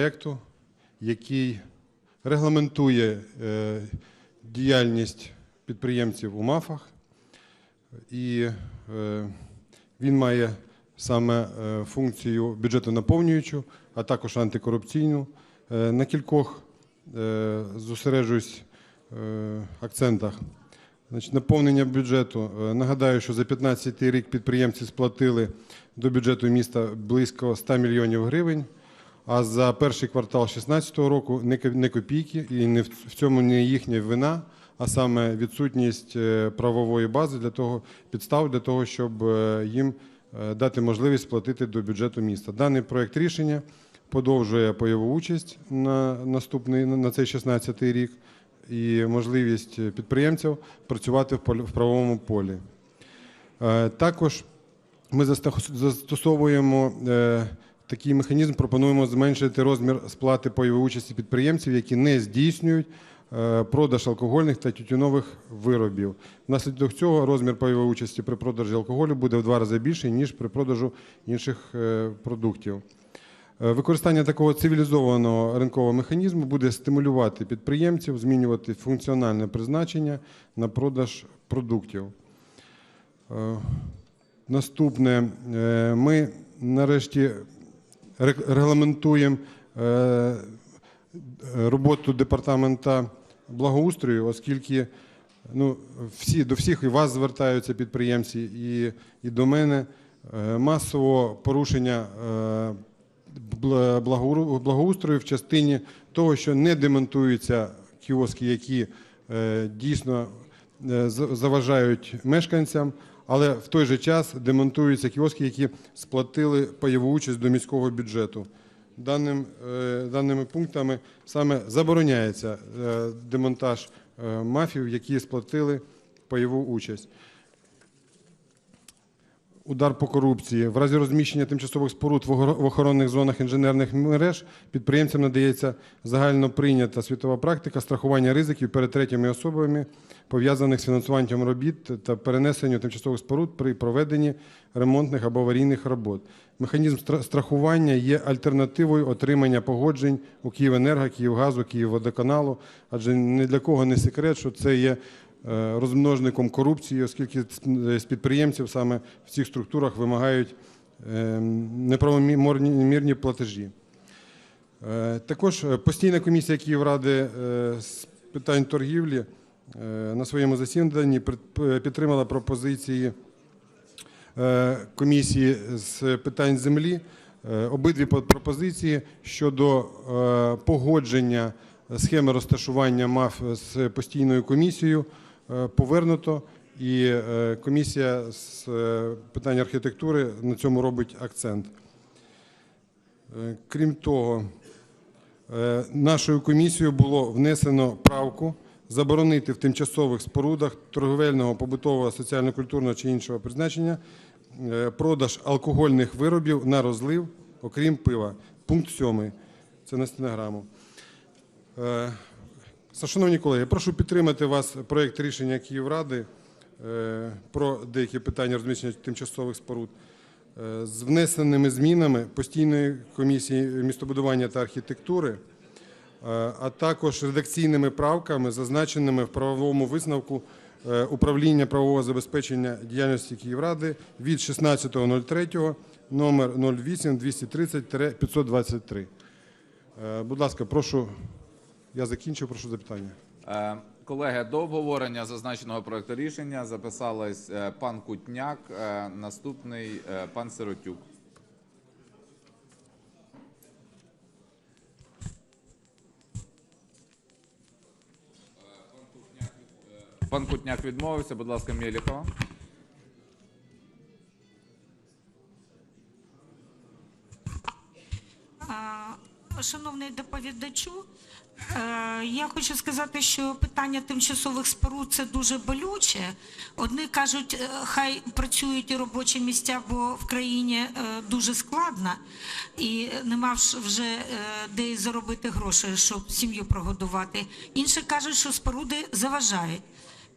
проєкту, який регламентує е, діяльність підприємців у МАФах, і е, він має саме е, функцію бюджетонаповнюючу, а також антикорупційну. На кількох зосереджуюсь акцентах. Значить, наповнення бюджету. Нагадаю, що за 2015 рік підприємці сплатили до бюджету міста близько 100 мільйонів гривень. А за перший квартал 2016 року не копійки, і не в цьому не їхня вина, а саме відсутність е, правової бази для того, підстав для того, щоб е, їм е, дати можливість сплатити до бюджету міста. Даний проект рішення подовжує пайову участь на наступний на цей 16 рік і можливість підприємців працювати в правовому полі. Також ми застосовуємо такий механізм, пропонуємо зменшити розмір сплати пайової участі підприємців, які не здійснюють е, продаж алкогольних та тютюнових виробів. Внаслідок цього розмір пайової участі при продажі алкоголю буде в два рази більший, ніж при продажу інших е, продуктів. Е, Використання такого цивілізованого ринкового механізму буде стимулювати підприємців змінювати функціональне призначення на продаж продуктів. Наступне, ми нарешті ре- регламентуємо е, роботу департамента благоустрою, оскільки ну, всі, до всіх і вас звертаються підприємці, і, і до мене. Е, масово порушення е, благоустрою в частині того, що не демонтуються кіоски, які дійсно заважають мешканцям, але в той же час демонтуються кіоски, які сплатили пайову участь до міського бюджету. Даним, е, даними пунктами саме забороняється е, демонтаж е, мафів, які сплатили пайову участь. Удар по корупції. В разі розміщення тимчасових споруд в охоронних зонах інженерних мереж підприємцям надається загально прийнята світова практика страхування ризиків перед третіми особами, пов'язаних з фінансуванням робіт та перенесенню тимчасових споруд при проведенні ремонтних або аварійних робот. Механізм страхування є альтернативою отримання погоджень у Київенерго, Київгазу, Київводоканалу, адже ні для кого не секрет, що це є розмножником корупції, оскільки з- з підприємців саме в цих структурах вимагають е, неправомірні платежі. Е, Також е, постійна комісія Київради е, з питань торгівлі е, на своєму засіданні підтримала пропозиції е, комісії з питань землі. Е, Обидві пропозиції щодо е, погодження схеми розташування МАФ з постійною комісією е, повернуто, і е, комісія з е, питань архітектури на цьому робить акцент. Е, Крім того, Е, Нашою комісією було внесено правку заборонити в тимчасових спорудах торговельного, побутового, соціально-культурного чи іншого призначення е, продаж алкогольних виробів на розлив, окрім пива. Пункт 7. Це на стенограму. Шановні колеги, прошу підтримати вас проєкт рішення Київради е, про деякі питання розміщення тимчасових споруд е, з внесеними змінами постійної комісії містобудування та архітектури, е, а також редакційними правками, зазначеними в правовому висновку управління правового забезпечення діяльності Київради від 16.03 номер 08 230 523. Е, Будь ласка, прошу. Я закінчив, прошу запитання. Е, Колеги, до обговорення зазначеного проекту рішення записались е, пан Кутняк, е, наступний пан Сиротюк. Пан Кутняк відмовився, будь ласка, Мєліхова. Я хочу сказати, що питання тимчасових споруд це дуже болюче. Одні кажуть, е, хай працюють і робочі місця, бо в країні е, дуже складно, і нема вж- вже е, де заробити гроші, щоб сім'ю прогодувати. Інші кажуть, що споруди заважають.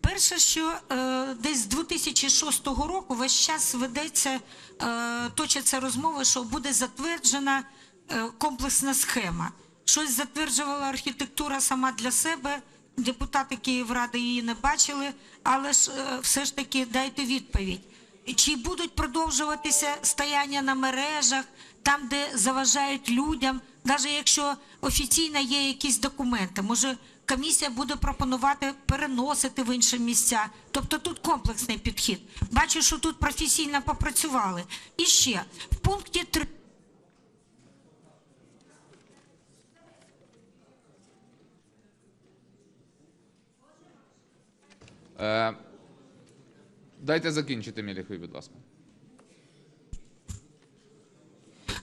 Перше, що е, десь з 2006 року весь час ведеться, е, точаться розмови, що буде затверджена е, комплексна схема. Щось затверджувала архітектура сама для себе. Депутати Київради її не бачили, але ж е, все ж таки дайте відповідь. Чи будуть продовжуватися стояння на мережах, там, де заважають людям, навіть якщо офіційно є якісь документи, може комісія буде пропонувати переносити в інші місця. Тобто тут комплексний підхід. Бачу, що тут професійно попрацювали. І ще в пункті 3 дайте закінчити, Міліхові, будь ласка.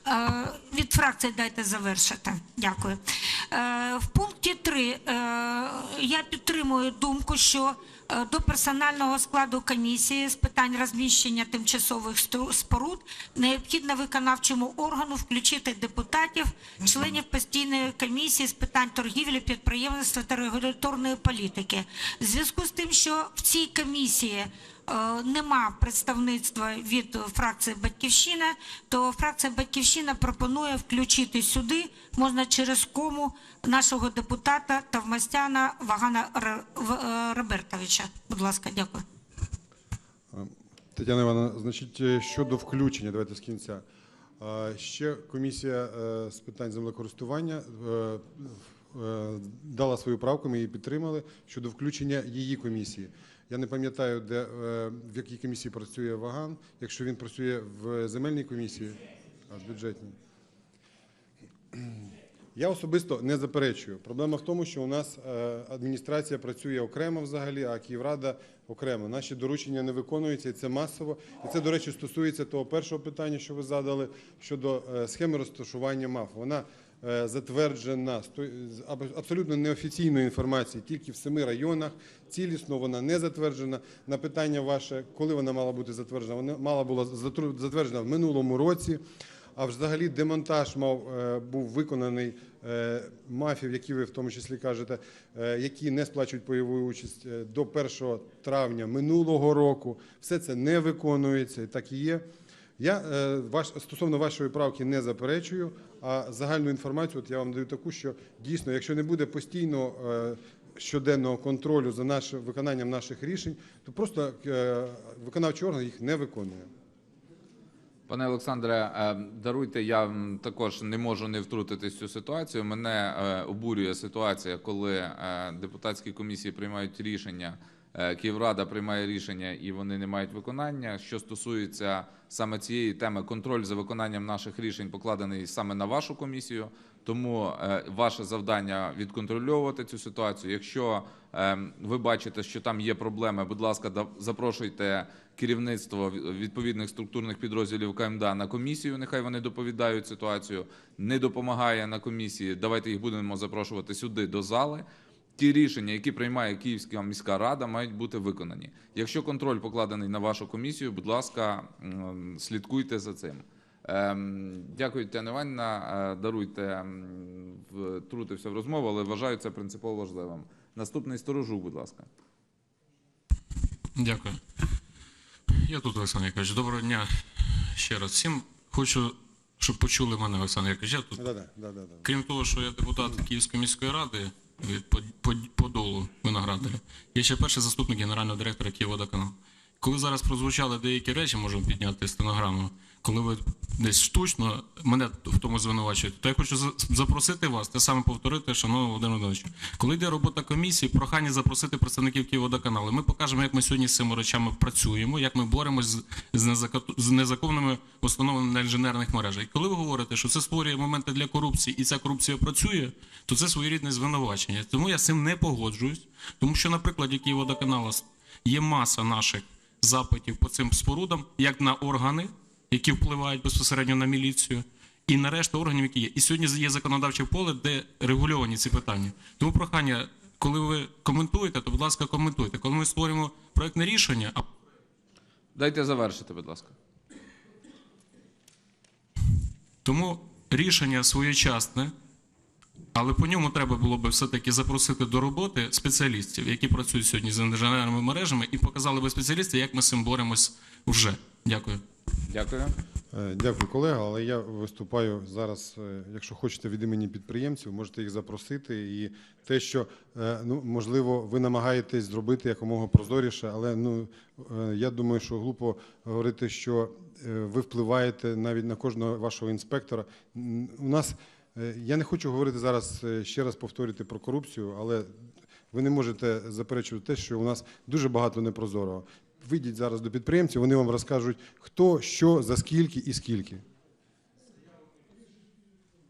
Е, Від фракції дайте завершити. Дякую. Е, В пункті 3 я підтримую думку, що е, до персонального складу комісії з питань розміщення тимчасових споруд необхідно виконавчому органу включити депутатів, членів постійної комісії з питань торгівлі, підприємництва та регуляторної політики. В зв'язку з тим, що в цій комісії е, нема представництва від фракції Батьківщина, то фракція Батьківщина пропонує включити сюди, можна через кому нашого депутата Тавмастяна Вагана е, Робертовича. Будь ласка, дякую. Тетяна Івановна, значить, е, щодо включення, давайте з кінця. Е, Ще комісія е, з питань землекористування е, е, дала свою правку, ми її підтримали щодо включення її комісії. Я не пам'ятаю, де, е, в якій комісії працює Ваган, якщо він працює в земельній комісії, а в бюджетній. Я особисто не заперечую. Проблема в тому, що у нас е, адміністрація працює окремо взагалі, а Київрада окремо. Наші доручення не виконуються, і це масово. І це, до речі, стосується того першого питання, що ви задали щодо е, схеми розташування МАФ. Вона затверджена з той- з аб- абсолютно неофіційної інформації, тільки в семи районах. Цілісно вона не затверджена. На питання ваше, коли вона мала бути затверджена? Вона мала була затверджена в минулому році. А взагалі демонтаж мав е, був виконаний е, мафів, які ви в тому числі кажете, е, які не сплачують пайову участь е, до 1 травня минулого року. Все це не виконується, так і є. Я е, ваш стосовно вашої правки не заперечую. А загальну інформацію, от я вам даю таку, що дійсно, якщо не буде постійно е, щоденного контролю за наше виконанням наших рішень, то просто е, виконавчий орган їх не виконує. Пане Олександре, даруйте, я також не можу не втрутитись в цю ситуацію. Мене обурює ситуація, коли депутатські комісії приймають рішення, Київрада приймає рішення і вони не мають виконання. Що стосується саме цієї теми, контроль за виконанням наших рішень покладений саме на вашу комісію. Тому е, ваше завдання відконтрольовувати цю ситуацію. Якщо е, ви бачите, що там є проблеми, будь ласка, запрошуйте керівництво відповідних структурних підрозділів КМДА на комісію. Нехай вони доповідають ситуацію. Не допомагає на комісії. Давайте їх будемо запрошувати сюди до зали. Ті рішення, які приймає Київська міська рада, мають бути виконані. Якщо контроль покладений на вашу комісію, будь ласка, слідкуйте за цим. Ем, Дякую, Тетяна Іванівна. Е, Даруйте, втрутився в розмову, але вважаю це принципово важливим. Наступний сторожук, будь ласка. Дякую. Я тут, Олександр Яковлевич. Доброго дня ще раз всім. Хочу, щоб почули мене, Олександр Яковлевич. Я тут, Да, да, да, да, да. крім того, що я депутат Київської міської ради Под- Под- Подолу Виноградаря, я ще перший заступник генерального директора Києводоканалу. Коли зараз прозвучали деякі речі, можемо підняти стенограму, коли ви десь штучно мене в тому звинувачуєте, то я хочу за- запросити вас, те саме повторити, шановний Володимир Володимирович. Коли йде робота комісії, прохання запросити представників Київводоканалу. Ми покажемо, як ми сьогодні з цими речами працюємо, як ми боремось з, незаконними установами на інженерних мережах. І коли ви говорите, що це створює моменти для корупції, і ця корупція працює, то це своєрідне звинувачення. Тому я з цим не погоджуюсь, тому що, наприклад, Київводоканалу є маса наших запитів по цим спорудам, як на органи, які впливають безпосередньо на міліцію, і на решту органів, які є. І сьогодні є законодавче поле, де регульовані ці питання. Тому прохання, коли ви коментуєте, то будь ласка, коментуйте. Коли ми створюємо проектне рішення, а Дайте завершити, будь ласка. тому рішення своєчасне, але по ньому треба було би все-таки запросити до роботи спеціалістів, які працюють сьогодні з інженерними мережами, і показали би спеціалісти, як ми з цим боремось вже. Дякую. Дякую. Е, Дякую, колега. Але я виступаю зараз. е, Якщо хочете від імені підприємців, можете їх запросити. І те, що е, ну можливо, ви намагаєтесь зробити якомога прозоріше, але ну я думаю, що глупо говорити, що ви впливаєте навіть на кожного вашого інспектора. У нас я не хочу говорити зараз ще раз повторювати про корупцію, але ви не можете заперечувати те, що у нас дуже багато непрозорого. Вийдіть зараз до підприємців, вони вам розкажуть, хто, що, за скільки і скільки.